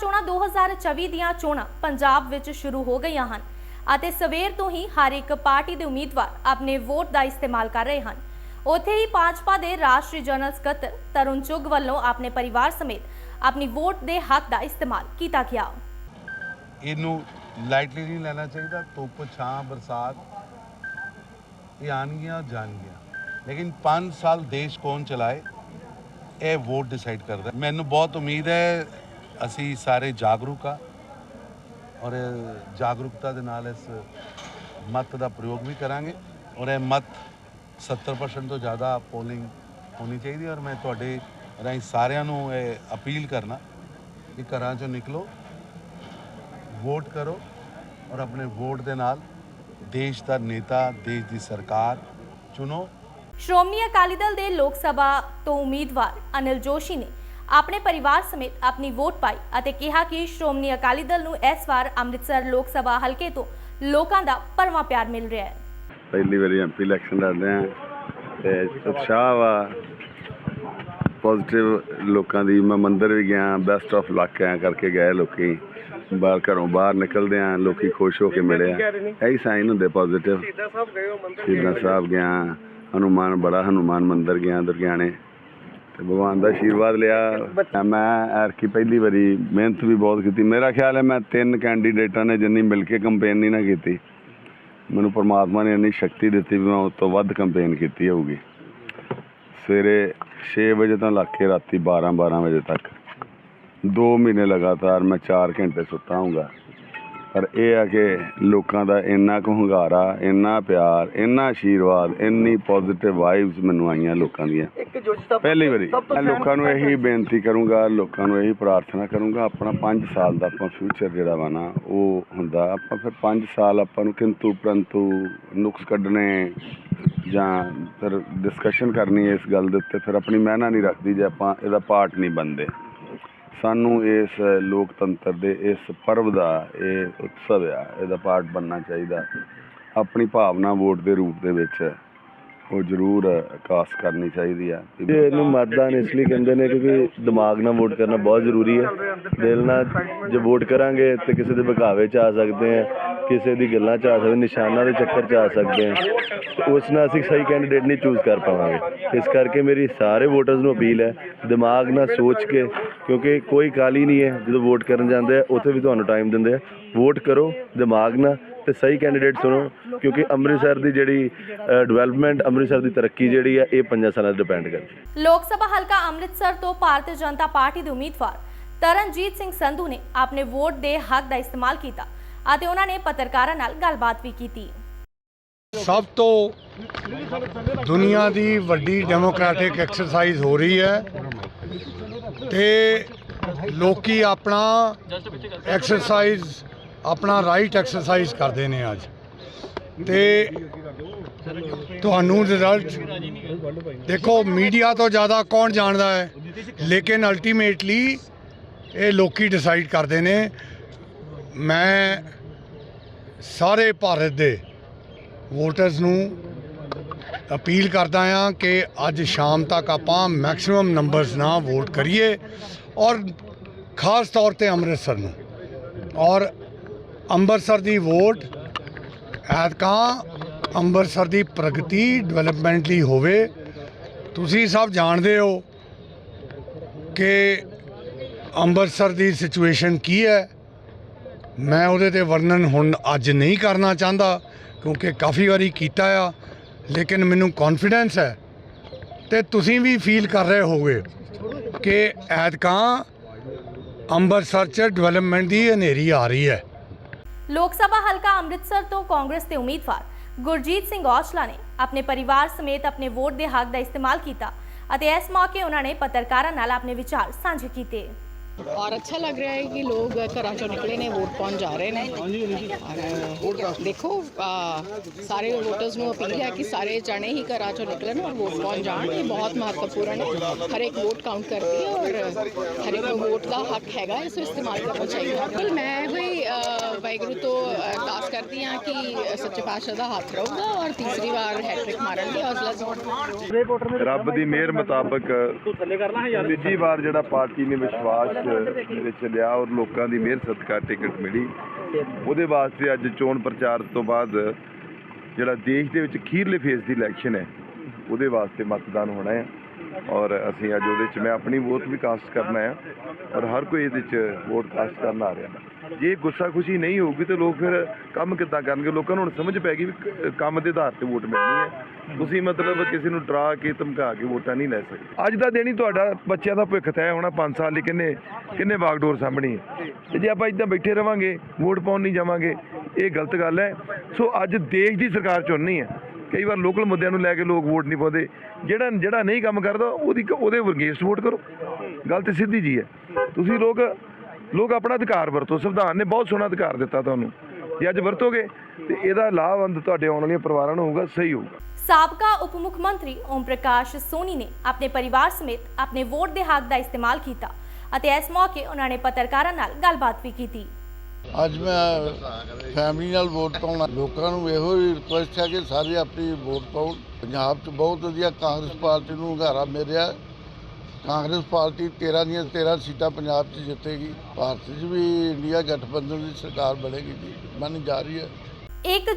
ਚੋਣਾਂ 2024 ਦੀਆਂ ਚੋਣਾਂ ਪੰਜਾਬ ਵਿੱਚ ਸ਼ੁਰੂ ਹੋ ਗਈਆਂ ਹਨ ਅਤੇ ਸਵੇਰ ਤੋਂ ਹੀ ਹਰ ਇੱਕ ਪਾਰਟੀ ਦੇ ਉਮੀਦਵਾਰ ਆਪਣੇ ਵੋਟ ਦਾ ਇਸਤੇਮਾਲ ਕਰ ਰਹੇ ਹਨ। ਉੱਥੇ ਹੀ ਭਾਜਪਾ ਦੇ ਰਾਸ਼ਟਰੀ ਜਨਰਲ ਸਕੱਤਰ ਤਰੁਣ ਚੁੱਗ ਵੱਲੋਂ ਆਪਣੇ ਪਰਿਵਾਰ ਸਮੇਤ ਆਪਣੀ ਵੋਟ ਦੇ ਹੱਕ ਦਾ ਇਸਤੇਮਾਲ ਕੀਤਾ ਗਿਆ। ਇਹਨੂੰ ਲਾਈਟਲੀ ਨਹੀਂ ਲੈਣਾ ਚਾਹੀਦਾ, ਧੁੱਪ, ਛਾਂ, ਬਰਸਾਤ, ਇਹ ਆਉਣਗੀਆਂ, ਜਾਣਗੀਆਂ। ਲੇਕਿਨ 5 ਸਾਲ ਦੇਸ਼ ਕੌਣ ਚਲਾਏ, ਇਹ ਵੋਟ ਡਿਸਾਈਡ ਕਰਦਾ। ਮੈਨੂੰ ਬਹੁਤ ਉਮੀਦ ਹੈ ਅਸੀਂ ਸਾਰੇ ਜਾਗਰੂਕ ਆ ਔਰ ਜਾਗਰੂਕਤਾ ਦੇ ਨਾਲ ਇਸ ਮਤ ਦਾ ਪ੍ਰਯੋਗ ਵੀ ਕਰਾਂਗੇ ਔਰ ਇਹ ਮਤ 70% ਤੋਂ ਜ਼ਿਆਦਾ ਪੋਲਿੰਗ ਹੋਣੀ ਚਾਹੀਦੀ ਹੈ ਔਰ ਮੈਂ ਤੁਹਾਡੇ ਰਾਹੀਂ ਸਾਰਿਆਂ ਨੂੰ ਇਹ ਅਪੀਲ ਕਰਨਾ ਕਿ ਘਰਾਂ ਚੋਂ ਨਿਕਲੋ ਵੋਟ ਕਰੋ ਔਰ ਆਪਣੇ ਵੋਟ ਦੇ ਨਾਲ ਦੇਸ਼ ਦਾ ਨੇਤਾ, ਦੇਸ਼ ਦੀ ਸਰਕਾਰ ਚੁਣੋ। ਸ਼੍ਰੋਮਣੀ ਅਕਾਲੀ ਦਲ ਦੇ ਲੋਕ ਸਭਾ ਤੋਂ ਉਮੀਦਵਾਰ ਅਨਿਲ ਜੋਸ਼ੀ ਨੇ ਆਪਣੇ ਪਰਿਵਾਰ ਸਮੇਤ ਆਪਣੀ ਵੋਟ ਪਾਈ ਅਤੇ ਕਿਹਾ ਕਿ ਸ਼੍ਰੋਮਣੀ ਅਕਾਲੀ ਦਲ ਨੂੰ ਇਸ ਵਾਰ ਅੰਮ੍ਰਿਤਸਰ ਲੋਕ ਸਭਾ ਹਲਕੇ ਤੋਂ ਲੋਕਾਂ ਦਾ ਭਰਵਾਂ ਪਿਆਰ ਮਿਲ ਰਿਹਾ ਹੈ। ਪਹਿਲੀ ਵਾਰੀ ਐਮਪੀ ਇਲੈਕਸ਼ਨ ਲੜਦੇ ਆ ਤੇ ਉਤਸ਼ਾਹ ਵਾ। ਪੋਜ਼ਿਟਿਵ ਲੋਕਾਂ ਦੀ। ਮੈਂ ਮੰਦਿਰ ਵੀ ਗਿਆ ਬੈਸਟ ਆਫ ਲੱਕ ਐ ਕਰਕੇ ਗਏ ਲੋਕੀ। ਬਾਹਰ ਘਰੋਂ ਬਾਹਰ ਨਿਕਲਦੇ ਆ ਲੋਕੀ ਖੁਸ਼ ਹੋ ਕੇ ਮਿਲੇ ਆ। ਇਹੀ ਸਾਈਨ ਹੁੰਦੇ ਪੋਜ਼ਿਟਿਵ ਸ਼ਹੀਦਾਂ ਸਾਹਿਬ ਗਿਆ। ਹਨੂਮਾਨ ਬੜਾ ਹਨੂਮਾਨ ਮੰਦਿਰ ਗਿਆ ਦੁਰਗਿਆਣੇ ਤੇ ਭਗਵਾਨ ਦਾ ਆਸ਼ੀਰਵਾਦ ਲਿਆ। ਮੈਂ ਐਰਕੀ ਪਹਿਲੀ ਵਾਰੀ ਮਿਹਨਤ ਵੀ ਬਹੁਤ ਕੀਤੀ। ਮੇਰਾ ਖਿਆਲ ਹੈ ਮੈਂ ਤਿੰਨ ਕੈਂਡੀਡੇਟਾਂ ਨੇ ਜਿੰਨੀ ਮਿਲ ਕੇ ਕੰਪੇਨ ਨਹੀਂ ਨਾ ਕੀਤੀ। ਮੈਨੂੰ ਪਰਮਾਤਮਾ ਨੇ ਇੰਨੀ ਸ਼ਕਤੀ ਦਿੱਤੀ ਵੀ ਮੈਂ ਉਸ ਤੋਂ ਵੱਧ ਕੰਪੇਨ ਕੀਤੀ ਹੋਊਗੀ। ਸਵੇਰੇ 6 ਵਜੇ ਤੋਂ ਲੱਗ ਕੇ ਰਾਤੀ 12 12 ਵਜੇ ਤੱਕ। 2 ਮਹੀਨੇ ਲਗਾਤਾਰ ਮੈਂ 4 ਘੰਟੇ ਸੁੱਤਾ ਹੂੰਗਾ ਪਰ ਇਹ ਆ ਕਿ ਲੋਕਾਂ ਦਾ ਇੰਨਾ ਕੁ ਹੁੰਗਾਰਾ ਇੰਨਾ ਪਿਆਰ ਇੰਨਾ ਆਸ਼ੀਰਵਾਦ ਇੰਨੀ ਪੋਜ਼ਿਟਿਵ ਵਾਈਬਸ ਮੈਨੂੰ ਆਈਆਂ ਲੋਕਾਂ ਦੀਆਂ। ਪਹਿਲੀ ਵਾਰੀ ਮੈਂ ਲੋਕਾਂ ਨੂੰ ਇਹੀ ਬੇਨਤੀ ਕਰੂੰਗਾ ਲੋਕਾਂ ਨੂੰ ਇਹੀ ਪ੍ਰਾਰਥਨਾ ਕਰੂੰਗਾ ਆਪਣਾ 5 ਸਾਲ ਦਾ ਆਪਾਂ ਫਿਊਚਰ ਜਿਹੜਾ ਵਾ ਨਾ ਉਹ ਹੁੰਦਾ ਆਪਾਂ ਫਿਰ 5 ਸਾਲ ਆਪਾਂ ਨੂੰ ਕਿੰਤੂ ਪ੍ਰੰਤੂ ਨੁਕਸ ਕੱਢਣੇ ਜਾਂ ਫਿਰ ਡਿਸਕਸ਼ਨ ਕਰਨੀ ਇਸ ਗੱਲ ਦੇ ਉੱਤੇ ਫਿਰ ਆਪਣੀ ਮਿਹਨਤ ਨਹੀਂ ਰੱਖਦੀ ਜੇ ਆਪਾਂ ਇਹਦਾ ਪਾਰਟ ਨਹੀਂ ਬਣਦੇ। ਸਾਨੂੰ ਇਸ ਲੋਕਤੰਤਰ ਦੇ ਇਸ ਪਰਵ ਦਾ ਇਹ ਉਤਸਵ ਆ, ਇਹਦਾ ਪਾਰਟ ਬਣਨਾ ਚਾਹੀਦਾ। ਆਪਣੀ ਭਾਵਨਾ ਵੋਟ ਦੇ ਰੂਪ ਦੇ ਵਿੱਚ ਉਹ ਜ਼ਰੂਰ ਕਾਸ ਕਰਨੀ ਚਾਹੀਦੀ ਆ। ਇਹਨੂੰ ਮਤਦਾਨ ਇਸ ਲਈ ਕਹਿੰਦੇ ਨੇ ਕਿਉਂਕਿ ਦਿਮਾਗ ਨਾਲ ਵੋਟ ਕਰਨਾ ਬਹੁਤ ਜ਼ਰੂਰੀ ਹੈ। ਦਿਲ ਨਾਲ ਜੇ ਵੋਟ ਕਰਾਂਗੇ ਤੇ ਕਿਸੇ ਦੇ ਬਗਾਵੇ ਚ ਆ ਸਕਦੇ ਆ ਕਿਸੇ ਦੀ ਗੱਲਾਂ ਚ ਆ ਸਕਦੇ ਨਿਸ਼ਾਨਾਂ ਦੇ ਚੱਕਰ ਚ ਆ ਸਕਦੇ ਆ ਉਸ ਨਾਲ ਅਸੀਂ ਸਹੀ ਕੈਂਡੀਡੇਟ ਨਹੀਂ ਚੂਜ਼ ਕਰ ਪਾਵਾਂਗੇ। ਇਸ ਕਰਕੇ ਮੇਰੀ ਸਾਰੇ ਵੋਟਰਸ ਨੂੰ ਅਪੀਲ ਹੈ, ਦਿਮਾਗ ਨਾਲ ਸੋਚ ਕੇ ਕਿਉਂਕਿ ਕੋਈ ਕਾਲੀ ਨਹੀਂ ਹੈ। ਜਦੋਂ ਵੋਟ ਕਰਨ ਜਾਂਦੇ ਆ ਉੱਥੇ ਵੀ ਤੁਹਾਨੂੰ ਟਾਈਮ ਦਿੰਦੇ ਆ। ਵੋਟ ਕਰੋ ਦਿਮਾਗ ਨਾਲ ਤੇ ਸਹੀ ਕੈਂਡੀਡੇਟ ਚੁਣੋ ਕਿਉਂਕਿ ਅੰਮ੍ਰਿਤਸਰ ਦੀ ਜਿਹੜੀ ਡਿਵੈਲਪਮੈਂਟ ਅੰਮ੍ਰਿਤਸਰ ਦੀ ਤਰੱਕੀ ਜਿਹੜੀ ਹੈ ਇਹ ਪੰਜਾਂ ਸਾਲਾਂ ਤੇ ਡਿਪੈਂਡ ਕਰਦੀ ਲੋਕ ਸਭਾ ਹਲਕਾ ਅੰਮ੍ਰਿਤਸਰ ਤੋਂ ਭਾਰਤੀ ਜਨਤਾ ਪਾਰਟੀ ਦੇ ਉਮੀਦਵਾਰ ਤਰਨਜੀਤ ਸਿੰਘ ਸੰਧੂ ਨੇ ਆਪਣੇ ਵੋਟ ਦੇ ਹੱਕ ਦਾ ਇਸਤੇਮਾਲ ਕੀਤਾ ਅਤੇ ਉਹਨਾਂ ਨੇ ਪੱਤਰਕਾਰਾਂ ਨਾਲ ਗੱਲਬਾਤ ਵੀ ਕੀਤੀ। ਸਭ ਤੋਂ ਦੁਨੀਆ ਦੀ ਵੱਡੀ ਡੈਮੋਕ੍ਰੈਟਿਕ ਐਕਸਰਸਾਈਜ਼ ਹੋ ਰਹੀ ਹੈ। ਤੇ ਲੋਕੀ ਆਪਣਾ ਐਕਸਰਸਾਈਜ਼ ਆਪਣਾ ਰਾਈਟ ਐਕਸਰਸਾਈਜ਼ ਕਰਦੇ ਨੇ ਅੱਜ। ਤੇ ਤੁਹਾਨੂੰ ਰਿਜ਼ਲਟ ਦੇਖੋ ਮੀਡੀਆ ਤੋਂ ਜ਼ਿਆਦਾ ਕੌਣ ਜਾਣਦਾ ਹੈ? ਲੇਕਿਨ ਅਲਟੀਮੇਟਲੀ ਇਹ ਲੋਕੀ ਡਿਸਾਈਡ ਕਰਦੇ ਨੇ। ਮੈਂ ਸਾਰੇ ਭਾਰਤ ਦੇ ਵੋਟਰਸ ਨੂੰ ਅਪੀਲ ਕਰਦਾ ਹਾਂ ਕਿ ਅੱਜ ਸ਼ਾਮ ਤੱਕ ਆਪਾਂ ਮੈਕਸਿਮਮ ਨੰਬਰਸ ਨਾਲ ਵੋਟ ਕਰੀਏ ਔਰ ਖਾਸ ਤੌਰ ਤੇ ਅੰਮ੍ਰਿਤਸਰ ਨੂੰ। ਔਰ ਅੰਮ੍ਰਿਤਸਰ ਦੀ ਵੋਟ ਐਤਕਾਂ ਅੰਮ੍ਰਿਤਸਰ ਦੀ ਪ੍ਰਗਤੀ ਡਿਵੈਲਪਮੈਂਟ ਲਈ ਹੋਵੇ। ਤੁਸੀਂ ਸਭ ਜਾਣਦੇ ਹੋ ਕਿ ਅੰਮ੍ਰਿਤਸਰ ਦੀ ਸਿਚੁਏਸ਼ਨ ਕੀ ਹੈ। ਮੈਂ ਉਹਦੇ ਤੇ ਵਰਣਨ ਹੁਣ ਅੱਜ ਨਹੀਂ ਕਰਨਾ ਚਾਹੁੰਦਾ ਕਿਉਂਕਿ ਕਾਫੀ ਵਾਰੀ ਕੀਤਾ ਆ। ਲੇਕਿਨ ਮੈਨੂੰ ਕੌਨਫੀਡੈਂਸ ਹੈ ਤੇ ਤੁਸੀਂ ਵੀ ਫੀਲ ਕਰ ਰਹੇ ਹੋਗੇ ਕਿ ਐਤਕਾਂ ਅੰਮ੍ਰਿਤਸਰ 'ਚ ਡਿਵੈਲਪਮੈਂਟ ਦੀ ਹਨੇਰੀ ਆ ਰਹੀ ਹੈ। ਲੋਕ ਸਭਾ ਹਲਕਾ ਅੰਮ੍ਰਿਤਸਰ ਤੋਂ ਕਾਂਗਰਸ ਦੇ ਉਮੀਦਵਾਰ ਗੁਰਜੀਤ ਸਿੰਘ ਔਸਲਾ ਨੇ ਆਪਣੇ ਪਰਿਵਾਰ ਸਮੇਤ ਆਪਣੇ ਵੋਟ ਦੇ ਹੱਕ ਦਾ ਇਸਤੇਮਾਲ ਕੀਤਾ ਅਤੇ ਇਸ ਮੌਕੇ ਉਹਨਾਂ ਨੇ ਪੱਤਰਕਾਰਾਂ ਨਾਲ ਆਪਣੇ ਵਿਚਾਰ ਸਾਂਝੇ ਕੀਤੇ। ਔਰ ਅੱਛਾ ਲੱਗ ਰਿਹਾ ਹੈ ਕਿ ਲੋਕ ਘਰਾਂ ਚੋਂ ਨਿਕਲੇ ਨੇ ਵੋਟ ਪਾਉਣ ਜਾ ਰਹੇ ਨੇ ਔਰ ਦੇਖੋ ਆ, ਸਾਰੇ ਵੋਟਰਸ ਨੂੰ ਅਪੀਲ ਹੈ ਕਿ ਸਾਰੇ ਜਣੇ ਹੀ ਘਰਾਂ ਚੋਂ ਨਿਕਲਣ ਔਰ ਵੋਟ ਪਾਉਣ ਜਾਣ ਇਹ ਬਹੁਤ ਮਹੱਤਵਪੂਰਨ ਹੈ ਹਰ ਇੱਕ ਵੋਟ ਕਾਊਂਟ ਕਰਦੀ ਹੈ ਔਰ ਹਰ ਇੱਕ ਨੂੰ ਵੋਟ ਦਾ ਹੱਕ ਹੈਗਾ ਇਸ ਨੂੰ ਇਸਤੇਮਾਲ ਕਰਨਾ ਚਾਹੀਦਾ ਬਿਲ ਮੈਂ ਵੀ ਅ, ਵਾਹਿਗੁਰੂ ਤੋਂ ਅਰਦਾਸ ਕਰਦੀ ਹਾਂ ਕਿ ਸੱਚੇ ਪਾਤਸ਼ਾਹ ਦਾ ਹੱਥ ਰਹੂਗਾ ਔਰ ਤੀਸਰੀ ਵਾਰ ਹੈਟ੍ਰਿਕ ਮਾਰਨ ਹੌਸਲਾ ਜ਼ੋਰ ਰੱਬ ਦੀ ਮਿਹਰ ਮੁਤਾਬਕ ਤੀਜੀ ਵਾਰ ਜਿਹੜਾ ਪਾਰਟੀ ਨੇ ਵਿਸ਼ਵਾਸ ਵਿੱਚ ਲਿਆ ਔਰ ਲੋਕਾਂ ਦੀ ਮਿਹਰ ਸਦਕਾ ਟਿਕਟ ਮਿਲੀ। ਉਹਦੇ ਵਾਸਤੇ ਅੱਜ ਚੋਣ ਪ੍ਰਚਾਰ ਤੋਂ ਬਾਅਦ ਜਿਹੜਾ ਦੇਸ਼ ਦੇ ਵਿੱਚ ਅਖੀਰਲੇ ਫੇਸ ਦੀ ਇਲੈਕਸ਼ਨ ਹੈ, ਉਹਦੇ ਵਾਸਤੇ ਮਤਦਾਨ ਹੋਣਾ ਹੈ। ਔਰ ਅਸੀਂ ਅੱਜ ਉਹਦੇ 'ਚ, ਮੈਂ ਆਪਣੀ ਵੋਟ ਵੀ ਕਾਸਟ ਕਰਨਾ ਹੈ ਔਰ ਹਰ ਕੋਈ ਇਹਦੇ 'ਚ ਵੋਟ ਕਾਸਟ ਕਰਨ ਆ ਰਿਹਾ। ਜੇ ਗੁੱਸਾ ਖੁਸ਼ੀ ਨਹੀਂ ਹੋਊਗੀ ਤੇ ਲੋਕ ਫਿਰ ਕੰਮ ਕਿੱਦਾਂ ਕਰਨਗੇ? ਲੋਕਾਂ ਨੂੰ ਹੁਣ ਸਮਝ ਪੈ ਗਈ ਵੀ ਕ- ਕੰਮ ਦੇ ਆਧਾਰ ਤੇ ਵੋਟ ਮਿਲਣੀ ਹੈ। ਤੁਸੀਂ ਮਤਲਬ ਕਿਸੇ ਨੂੰ ਡਰਾ ਕੇ ਧਮਕਾ ਕੇ ਵੋਟਾਂ ਨਹੀਂ ਲੈ ਸਕਦੇ। ਅੱਜ ਦਾ ਦਿਨ ਹੀ ਤੁਹਾਡਾ ਬੱਚਿਆਂ ਦਾ ਭਵਿੱਖ ਤੈਅ ਹੋਣਾ 5 ਸਾਲ ਲਈ ਕਿੰਨੇ ਕਿੰਨੇ ਬਾਗਡੋਰ ਸਾਹਮਣੀ ਹੈ। ਤੇ ਜੇ ਆਪਾਂ ਇਦਾਂ ਬੈਠੇ ਰਵਾਂਗੇ, ਵੋਟ ਪਾਉਣ ਨਹੀਂ ਜਾਵਾਂਗੇ, ਇਹ ਗਲਤ ਗੱਲ ਹੈ। ਸੋ ਅੱਜ ਦੇਸ਼ ਦੀ ਸਰਕਾਰ ਚੁਣਨੀ ਹੈ। ਕਈ ਵਾਰ ਲੋਕਲ ਮੁੱਦਿਆਂ ਨੂੰ ਲੈ ਕੇ ਲੋਕ ਵੋਟ ਨਹੀਂ ਪਾਉਂਦੇ। ਜਿਹੜਾ ਜਿਹੜਾ ਨਹੀਂ ਕੰਮ ਕਰਦਾ, ਉਹਦੀ ਉਹਦੇ ਵਰਗੇਸਟ ਵੋਟ ਕਰੋ। ਗੱਲ ਤੇ ਸਿੱਧੀ ਜੀ ਹੈ। ਤੁਸੀਂ ਲੋਕ ਲੋਕ ਆਪਣਾ ਅਧਿਕਾਰ ਵਰਤੋ ਸੰਵਿਧਾਨ ਨੇ ਬਹੁਤ ਸੋਹਣਾ ਅਧਿਕਾਰ ਦਿੱਤਾ ਤੁਹਾਨੂੰ। ਜੇ ਅੱਜ ਵਰਤੋਗੇ ਤੇ ਇਹਦਾ ਲਾਭਵੰਦ ਤੁਹਾਡੇ ਆਉਣ ਵਾਲੀਆਂ ਪਰਿਵਾਰਾਂ ਨੂੰ ਹੋਊਗਾ ਸਹੀ ਹੋਊਗਾ। ਸਾਬਕਾ ਉਪ ਮੁੱਖ ਮੰਤਰੀ ਓਮ ਪ੍ਰਕਾਸ਼ ਸੋਨੀ ਨੇ ਆਪਣੇ ਪਰਿਵਾਰ ਸਮੇਤ ਆਪਣੇ ਵੋਟ ਦੇ ਹੱਕ ਦਾ ਇਸਤੇਮਾਲ ਕੀਤਾ ਅਤੇ ਇਸ ਮੌਕੇ ਉਹਨਾਂ ਨੇ ਪੱਤਰਕਾਰਾਂ ਨਾਲ ਗੱਲਬਾਤ ਵੀ ਕੀਤੀ। ਅੱਜ ਮੈਂ ਫੈਮਿਲੀ ਨਾਲ ਵੋਟ ਪਾਉਣਾ ਲੋਕਾਂ ਨੂੰ ਇਹੋ ਹੀ ਰਿਕੁਐਸਟ ਹੈ ਕਿ ਸਾਰੇ ਆਪਣੀ ਵੋਟ ਪਾਉਣ। ਪੰਜਾਬ 'ਚ ਬਹੁਤ ਵਧੀਆ ਕਾਂਗਰਸ ਪਾਰਟੀ ਨੂੰ ਹੰਗਾਰਾ ਮਿਲ ਰਿਹਾ ਕਾਂਗਰਸ ਪਾਰਟੀ 13 ਦੀਆਂ 13 ਸੀਟਾਂ ਪੰਜਾਬ 'ਚ ਜਿੱਤੇਗੀ, ਭਾਰਤ 'ਚ ਵੀ ਇੰਡੀਆ ਗਠਬੰਧਨ ਦੀ ਸਰਕਾਰ ਬਣੇਗੀ ਜੀ, ਮੰਨ ਜਾ ਰਹੀ ਹੈ। ਇੱਕ